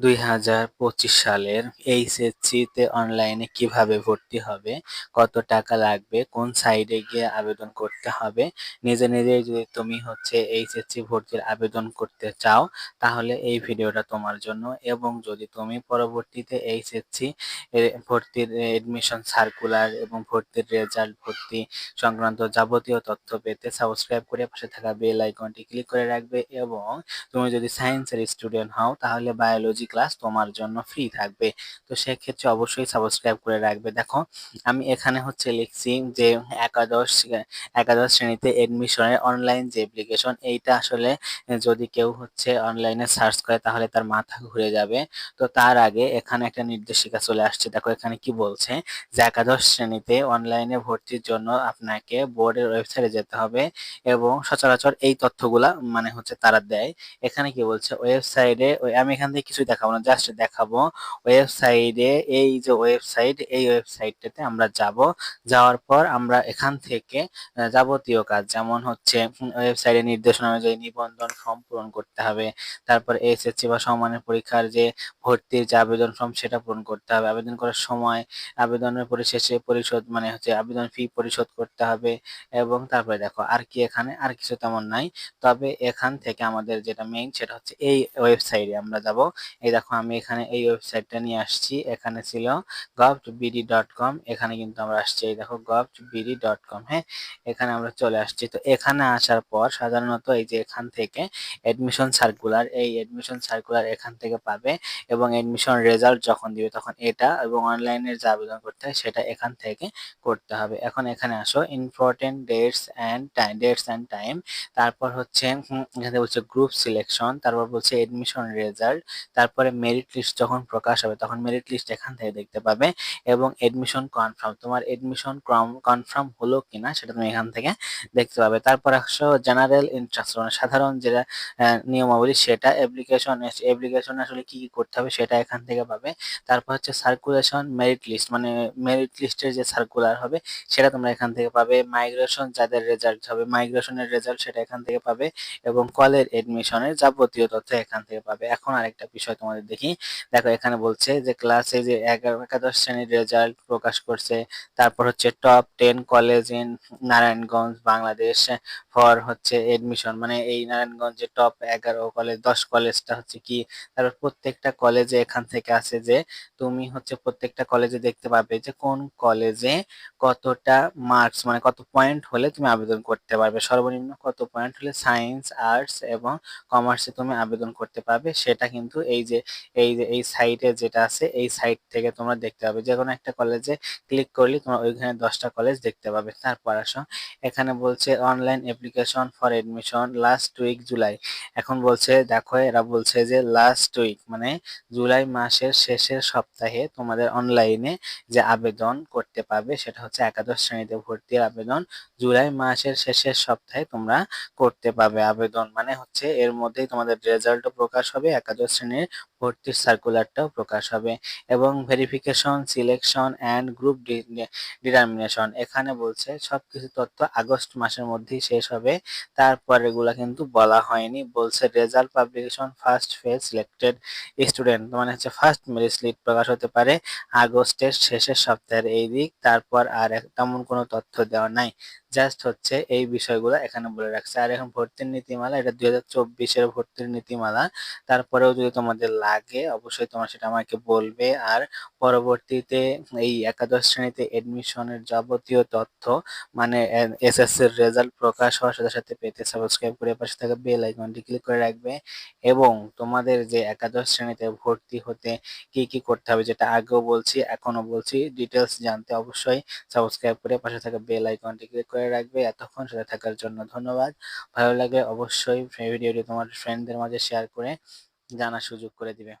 দুই হাজার পঁচিশ সালের এইচএসসি তে অনলাইনে কীভাবে ভর্তি হবে, কত টাকা লাগবে, কোন সাইডে গিয়ে আবেদন করতে হবে, নিজে নিজে যদি তুমি হচ্ছে এইচএসসি ভর্তির আবেদন করতে চাও, তাহলে এই ভিডিওটা তোমার জন্য। এবং যদি তুমি পরবর্তীতে এইচএসসি ভর্তির এডমিশন সার্কুলার এবং ভর্তির রেজাল্ট ভর্তি সংক্রান্ত যাবতীয় তথ্য পেতে সাবস্ক্রাইব করে পাশে থাকা বেল আইকনটি ক্লিক করে রাখবে। এবং তুমি যদি সায়েন্সের স্টুডেন্ট হও, তাহলে বায়োলজি ক্লাস তোমার জন্য ফ্রি থাকবে। তো সেক্ষেত্রে অবশ্যই সাবস্ক্রাইব করে রাখবে। দেখো, আমি এখানে হচ্ছে লিখছি যে একাদশ একাদশ শ্রেণীতে এডমিশনের অনলাইন যে অ্যাপ্লিকেশন এইটা আসলে যদি কেউ হচ্ছে অনলাইনে সার্চ করে তাহলে তার মাথা ঘুরে যাবে। তো তার আগে এখানে একটা নির্দেশিকা চলে আসছে। দেখো, এখানে কি বলছে? যে একাদশ শ্রেণীতে অনলাইনে ভর্তির জন্য আপনাকে বোর্ডের ওয়েবসাইটে যেতে হবে এবং সচরাচর এই তথ্যগুলা মানে হচ্ছে তারা দেয়। এখানে কি বলছে? ওয়েবসাইটে আমি এখান থেকে কিছু দেখাবো না জাস্ট দেখাবো ওয়েবসাইটে এই যে ওয়েবসাইট এই ওয়েবসাইটটাতে আমরা যাব। যাওয়ার পর আমরা এখান থেকে যাবতীয় কাজ যেমন হচ্ছে ওয়েবসাইটে নির্দেশনা অনুযায়ী নিবন্ধন ফর্ম পূরণ করতে হবে। তারপর এসএসসি বা সমানের পরীক্ষার যে ভর্তির যে আবেদন ফর্ম সেটা পূরণ করতে হবে। আবেদন করার সময় আবেদনের পরিশেষে পরিশোধ মানে হচ্ছে আবেদন ফি পরিশোধ করতে হবে এবং তারপরে দেখো আর কি এখানে, আর কিছু তেমন নাই। তবে এখান থেকে আমাদের যেটা মেইন সেটা হচ্ছে এই ওয়েবসাইটে আমরা যাব। এই দেখো আমি এখানে এই ওয়েবসাইটটা নিয়ে আসছি। এখানে ছিল গভ বিডি ডট কম এখানে কিন্তু আমরা আসছি। এই দেখো গভ বিডি ডট কম হ্যাঁ? এখানে আমরা চলে আসছি। তো এখানে আসার পর সাধারণত এই যে এখান থেকে এডমিশন সার্কুলার এই এডমিশন সার্কুলার এখান থেকে পাবে এবং এডমিশন রেজাল্ট যখন দিবে তখন এটা এবং অনলাইনে যে আবেদন করতে হয় সেটা এখান থেকে করতে হবে। এখন এখানে আসো important dates and time dates and time তারপর হচ্ছে এখানে বলছে গ্রুপ সিলেকশন তারপর বলছে এডমিশন রেজাল্ট তারপরে মেরিট লিস্ট যখন প্রকাশ হবে, তখন মেরিট লিস্ট এখান থেকে দেখতে পাবে এবং এডমিশন কনফার্ম তোমার এডমিশন কনফার্ম হলো কিনা সেটা তুমি এখান থেকে দেখতে পাবে। তারপর আসো জেনারেল ইনস্ট্রাকশন সাধারণ যেটা নিয়মাবলী সেটা অ্যাপ্লিকেশন অ্যাপ্লিকেশন আসলে কি কি করতে হবে সেটা এখান থেকে পাবে। তারপর হচ্ছে সার্কুলেশন মেরিট লিস্ট মানে মেরিট লিস্টের যে সার্কুলার হবে সেটা তোমরা এখান থেকে পাবে। মাইগ্রেশন যাদের রেজাল্ট হবে মাইগ্রেশনের রেজাল্ট সেটা এখান থেকে পাবে এবং কলের এডমিশনের যাবতীয় তথ্য এখান থেকে পাবে। এখন আরেকটা বিষয় তোমাদের দেখি। দেখো, এখানে বলছে যে ক্লাসে যে এগারো, একাদশ শ্রেণির রেজাল্ট প্রকাশ করছে, তারপর হচ্ছে top ten college in Narayanganj, Bangladesh for হচ্ছে এডমিশন মানে এই নারায়ণগঞ্জের টপ এগারো কলেজ দশ কলেজটা হচ্ছে কি? তারপর প্রত্যেকটা কলেজে এখান থেকে আছে যে, তুমি হচ্ছে প্রত্যেকটা কলেজে দেখতে পাবে যে কোন কলেজে কতটা মার্কস মানে কত পয়েন্ট হলে তুমি আবেদন করতে পারবে। সর্বনিম্ন কত পয়েন্ট হলে সায়েন্স আর্টস এবং কমার্সে তুমি আবেদন করতে পারবে, সেটা কিন্তু এই যে এই যে, এই সাইটে যেটা আছে, এই সাইট থেকে তোমরা দেখতে পাবে। যে কোনো একটা কলেজে ক্লিক করলে তোমরা ওইখানে দশটা কলেজ দেখতে পাবে। তারপর আসো এখানে বলছে online application for admission last week July. এখন বলছে, দেখো, এরা বলছে যে লাস্ট উইক মানে জুলাই মাসের শেষের সপ্তাহে তোমাদের অনলাইনে যে আবেদন করতে পারবে, সেটা হচ্ছে একাদশ শ্রেণীতে ভর্তির আবেদন। জুলাই মাসের শেষের সপ্তাহে তোমরা করতে পারবে আবেদন। মানে হচ্ছে এর মধ্যেই তোমাদের রেজাল্টও প্রকাশ হবে। একাদশ শ্রেণির ভর্তির সার্কুলারটাও প্রকাশ হবে এবং verification selection and group determination এখানে বলছে সবকিছু তথ্য আগস্ট মাসের মধ্যেই শেষ হবে তারপর এগুলা কিন্তু বলা হয়নি। বলছে result publication first phase selected student মানে হচ্ছে ফার্স্ট মেরিট লিস্ট প্রকাশ হতে পারে আগস্টের শেষের সপ্তাহের এই দিক, তারপর আর তেমন কোনো তথ্য দেওয়া নাই। জাস্ট হচ্ছে এই বিষয়গুলো এখানে বলে রাখছে। আর এখন ভর্তির নীতিমালা, এটা দুই হাজার চব্বিশের ভর্তির নীতিমালা। তারপরেও যদি তোমাদের লাগে, অবশ্যই তোমার সেটা আমাকে বলবে। আর পরবর্তীতে এই একাদশ শ্রেণীতে এডমিশনের যাবতীয় তথ্য মানে এসএসসির রেজাল্ট প্রকাশ হওয়ার সাথে সাথে পেতে সাবস্ক্রাইব করে পাশে থাকা বেল আইকনটি ক্লিক করে রাখবে। এবং তোমাদের যে একাদশ শ্রেণীতে ভর্তি হতে কি কি করতে হবে, যেটা আগেও বলছি এখনও বলছি ডিটেলস জানতে অবশ্যই সাবস্ক্রাইব করে পাশে থাকা বেল আইকনটি ক্লিক করে রাখবে এতক্ষণ সাথে থাকার জন্য ধন্যবাদ। ভালো লাগলে অবশ্যই ভিডিওটি তোমার ফ্রেন্ডদের মাঝে শেয়ার করে জানার সুযোগ করে দিবে।